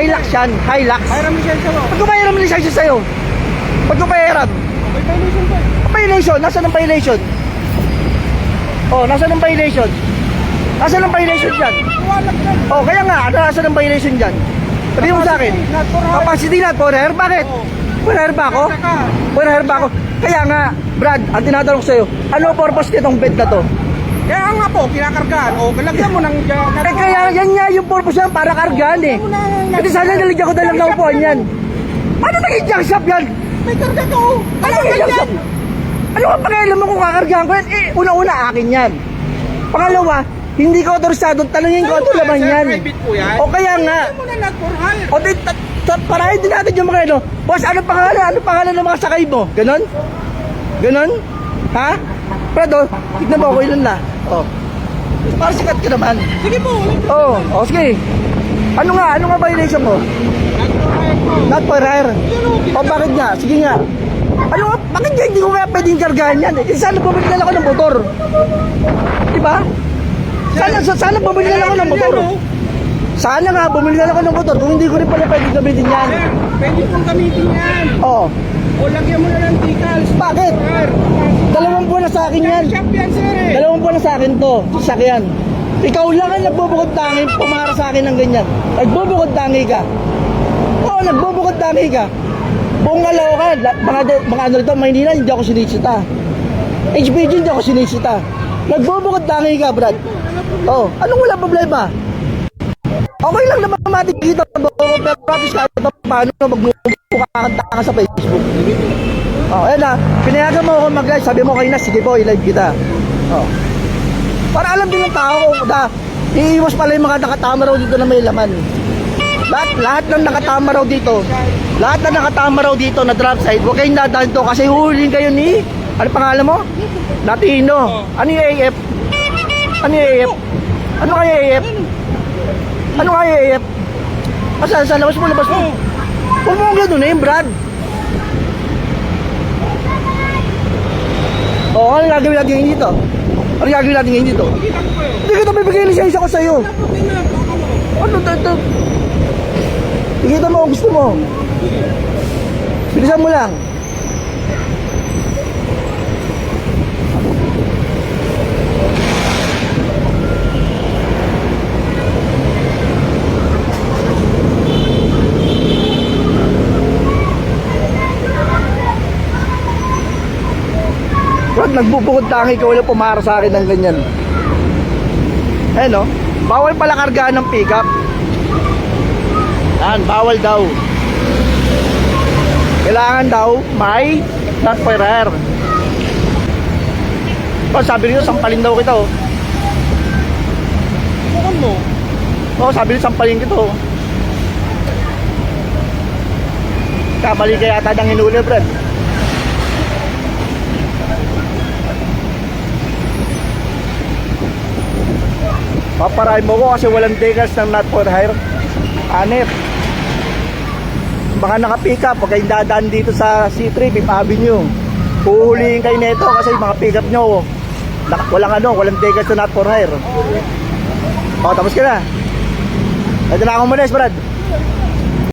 Hilux yan, Hilux. Mayroon lisensya mo. Pag kumahiram ng lisensya sa'yo, pag kumahiram, May violation pa. violation, nasa ng violation? Oh, nasa ng violation? Nasa ng violation dyan? Oh, kaya nga, ano nasa ng violation dyan? Sabihin mo sa akin. Capacity not for hire? Bakit? Oo. For hire ba ako? For ba ako? Kaya nga, Brad, ang tinatanong ko sa'yo, ano purpose nitong bed na to? Kaya nga po, kinakargaan. O, lagyan mo ng... Eh kaya yan nga yung purpose yan, para kargaan eh. Kasi sana naligyan ko na lang ng upuan yan. Ano naging junk shop yan? May karga to. Ano naging junk shop? Ano ang pakialam mo kung kakargahan ko yan? Eh, una-una akin yan. Pangalawa, hindi ko autorisado, tanungin ko ito naman yan. Private po yan. O kaya nga, o di, parahin din natin yung mga ano. Boss, ano pangalan? Ano pangalan ng mga sakay mo? Ganon? Ganon? Ha? Brad, oh, tignan mo ako ilan na. Oh. Para sikat ka naman. Sige po. Oo, oh, oh, sige. Ano nga, ano nga violation mo? Not for hire o, O bakit nga? Sige nga. Ano nga, bakit nga hindi ko kaya pwedeng kargahan yan? Eh, sana bumili na lang ako ng motor. Diba? Sana, sa- sana bumili na lang ako ng motor. Sana nga, bumili na lang ako ng motor kung hindi ko rin pala pwedeng gamitin yan. Sir, pwede pong gamitin yan. Oo. O, lagyan mo na ng decals. Bakit? Sir, Dalawang buwan na sa akin yan. yan, sir eh. Dalawang buwan na sa akin to. Sasakyan. Ikaw lang ang nagbubukod tangi pumara sa akin ng ganyan. Nagbubukod tangi ka. Oo, nagbubukod tangi ka. Buong alaw ka. Mga, mga ano rito, Maynila, hindi ako sinisita. HBG, hindi ako sinisita. Nagbubukod tangi ka, Brad. Oo. Anong wala problema? Okay lang naman matikita. Pero practice ka paano magmumukha ka sa Facebook. Oh, ayan na. Pinayagan mo ako mag-live. Sabi mo kayo na, sige po, i-live kita. Oh. Para alam din ng tao kung da, iiwas pala yung mga nakatama raw dito na may laman. Lahat, lahat ng nakatama raw dito, lahat ng nakatama raw dito na drop side, huwag kayong dadaan to kasi huhuling kayo ni, ano pangalan mo? Latino. Ano yung AF? Ano yung AF? Ano kaya AF? Ano kaya AF? Asa, sa labas mo, labas mo. Huwag mo gano'n eh, Brad. Oo, ano gagawin natin ngayon dito? Ano gagawin natin ngayon dito? Hindi kita bibigay lisensya ko sa'yo. Ano to ito? Ikita mo gusto mo. Bilisan mo lang. Brad, nagbubukod tangi ka wala pumara sa akin ng ganyan. Eh no, bawal pala kargaan ng pickup. Yan, bawal daw. Kailangan daw may hire. Oh, sabi nyo, sampalin daw kita oh. Bukod mo. Oh, sabi nyo, sampalin kita oh. Kamali kaya yata ng hinuli, Brad. Paparahin mo ko kasi walang decals ng not for hire. Anip. Baka naka-pick up, huwag kayong dadaan dito sa C3, Fifth Avenue. Puhulihin kayo nito kasi mga pick up nyo, walang ano, walang decals na not for hire. O, tapos ka na. Ito na akong manes, Brad.